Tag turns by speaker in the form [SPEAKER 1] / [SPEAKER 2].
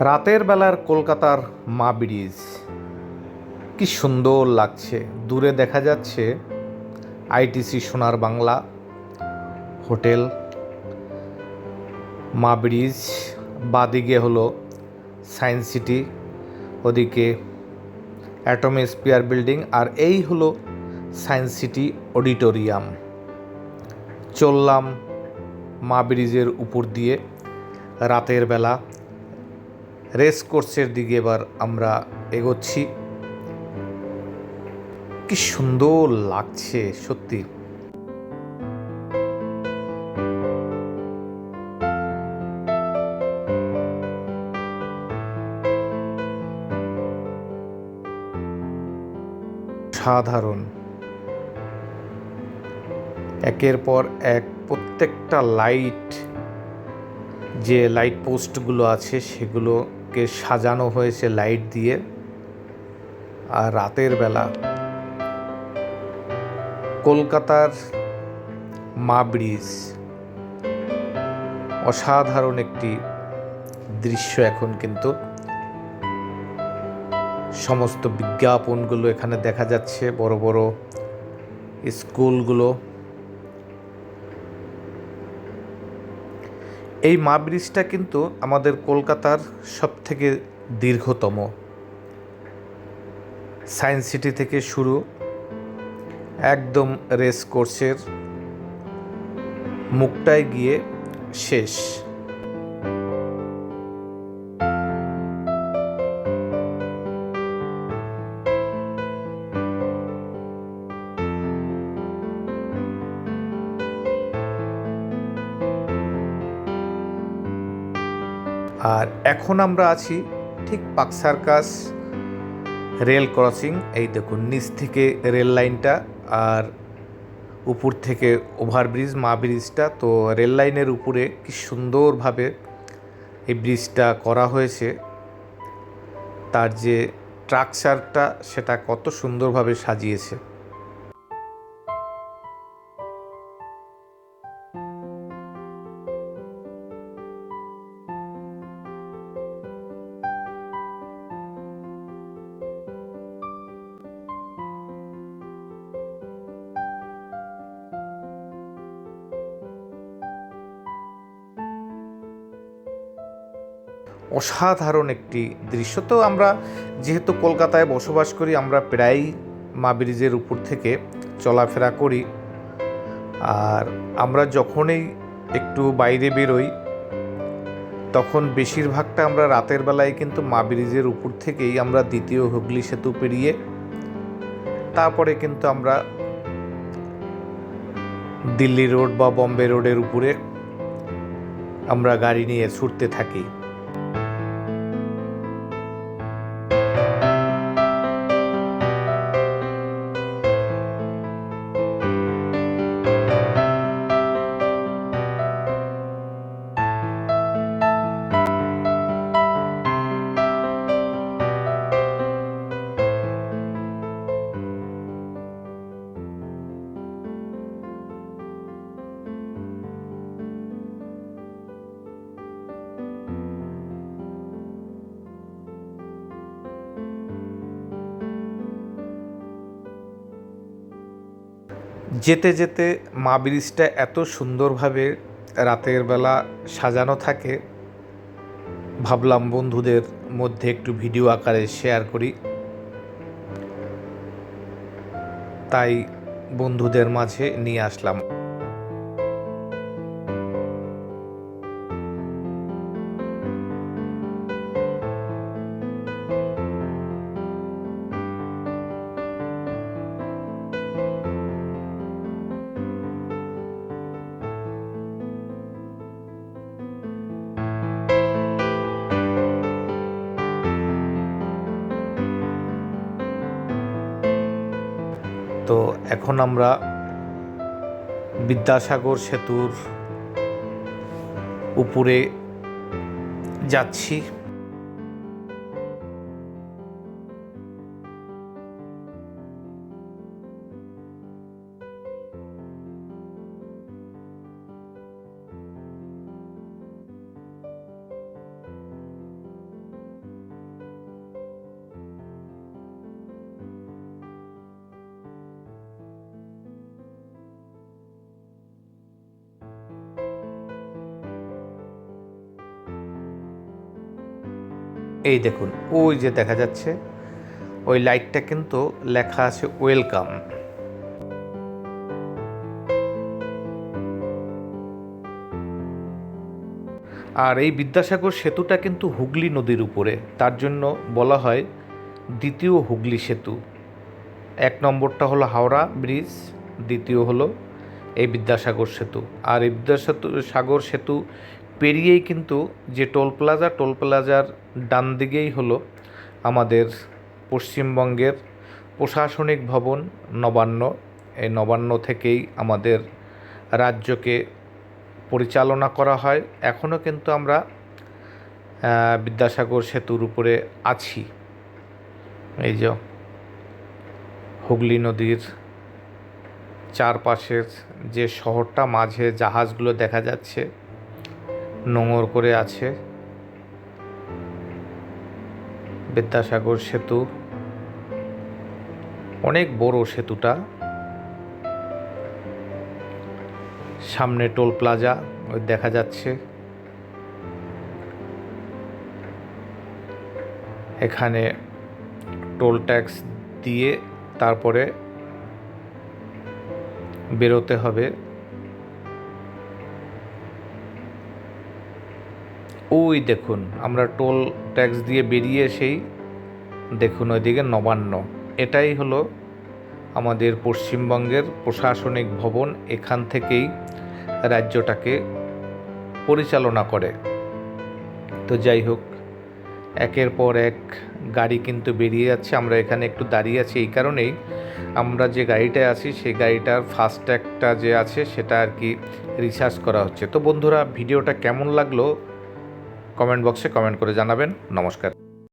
[SPEAKER 1] রাতের বেলার কলকাতার মা ব্রিজ। কি সুন্দর লাগছে। দূরে দেখা যাচ্ছে আইটিসি সোনার বাংলা হোটেল। মা ব্রিজ, বাদিকে হলো সায়েন্স সিটি, ওদিকে অ্যাটম স্পিয়ার বিল্ডিং আর এই হলো সায়েন্স সিটি অডিটোরিয়াম। চললাম মা ব্রিজের উপর দিয়ে রাতের বেলা রেস কোর্সের দিকে এবার আমরা এগোচ্ছি। কি সুন্দর লাগছে, সত্যি। সাধারণ। একের পর এক প্রত্যেকটা লাইট, যে লাইট পোস্টগুলো আছে সেগুলোকে সাজানো হয়েছে লাইট দিয়ে। আর রাতের বেলা কলকাতার মা ব্রিজ অসাধারণ একটি দৃশ্য এখন কিন্তু। সমস্ত বিজ্ঞাপনগুলো এখানে দেখা যাচ্ছে, বড় বড় স্কুলগুলো। এই মা ব্রিজটা কিন্তু আমাদের কলকাতার সবথেকে দীর্ঘতম। সায়েন্স সিটি থেকে শুরু, একদম রেস কোর্সের মুখটায় গিয়ে শেষ। আর এখন আমরা আছি ঠিক পাক সার্কাস রেল ক্রসিং। এই দেখুন, নিচ থেকে রেল লাইনটা আর উপর থেকে ওভারব্রিজ, মা ব্রিজটা। তো রেল লাইনের উপরে কি সুন্দরভাবে এই ব্রিজটা করা হয়েছে। তার যে স্ট্রাকচারটা, সেটা কত সুন্দরভাবে সাজিয়েছে। অসাধারণ একটি দৃশ্য। তো আমরা যেহেতু কলকাতায় বসবাস করি, আমরা প্রায়ই মা ব্রিজের উপর থেকে চলাফেরা করি। আর আমরা যখনই একটু বাইরে বেরোই, তখন বেশিরভাগটা আমরা রাতের বেলায় কিন্তু মা ব্রিজের উপর থেকেই আমরা দ্বিতীয় হুগলি সেতু পেরিয়ে, তারপরে কিন্তু আমরা দিল্লি রোড বা বম্বে রোডের উপরে আমরা গাড়ি নিয়ে ছুটতে থাকি। যেতে যেতে মা ব্রিজটা এত সুন্দরভাবে রাতের বেলা সাজানো থাকে, ভাবলাম বন্ধুদের মধ্যে একটু ভিডিও আকারে শেয়ার করি। তাই বন্ধুদের মাঝে নিয়ে আসলাম। তো এখন আমরা বিদ্যাসাগর সেতুর উপরে যাচ্ছি। এই দেখুন, ওই যে দেখা যাচ্ছে, ওই লাইটটা কিন্তু লেখা আছে ওয়েলকাম। আর এই বিদ্যাসাগর সেতুটা কিন্তু হুগলি নদীর উপরে, তার জন্য বলা হয় দ্বিতীয় হুগলি সেতু। এক নম্বরটা হলো হাওড়া ব্রিজ, দ্বিতীয় হলো এই বিদ্যাসাগর সেতু। আর এই বিদ্যাসাগর সাগর সেতু পেরিয়েই কিন্তু যে টোল প্লাজা, টোল প্লাজার ডান দিকেই হলো আমাদের পশ্চিমবঙ্গের প্রশাসনিক ভবন নবান্ন। এই নবান্ন থেকেই আমাদের রাজ্যকে পরিচালনা করা হয়। এখনও কিন্তু আমরা বিদ্যাসাগর সেতুর উপরে আছি। এই যে হুগলি নদীর চারপাশের যে শহরটা, মাঝে জাহাজগুলো দেখা যাচ্ছে। নোঙর করে আছে। বিদ্যাসাগর সেতু। অনেক বড় সেতুটা। সামনে টোল প্লাজা, ওই দেখা যাচ্ছে। এখানে টোল ট্যাক্স দিয়ে তারপরে বেরোতে হবে। ওই দেখুন, আমরা টোল ট্যাক্স দিয়ে বেরিয়ে এসেই দেখুন ওইদিকে নবান্ন। এটাই হলো আমাদের পশ্চিমবঙ্গের প্রশাসনিক ভবন, এখান থেকেই রাজ্যটাকে পরিচালনা করে। তো যাই হোক, একের পর এক গাড়ি কিন্তু বেরিয়ে যাচ্ছে, আমরা এখানে একটু দাঁড়িয়ে আছি এই কারণেই। আমরা যে গাড়িটায় আছি, সেই গাড়িটার ফাস্ট্যাগটা যে আছে, সেটা আর কি রিচার্জ করা হচ্ছে। তো বন্ধুরা, ভিডিওটা কেমন লাগল? কমেন্ট বক্সে কমেন্ট করে জানাবেন। নমস্কার।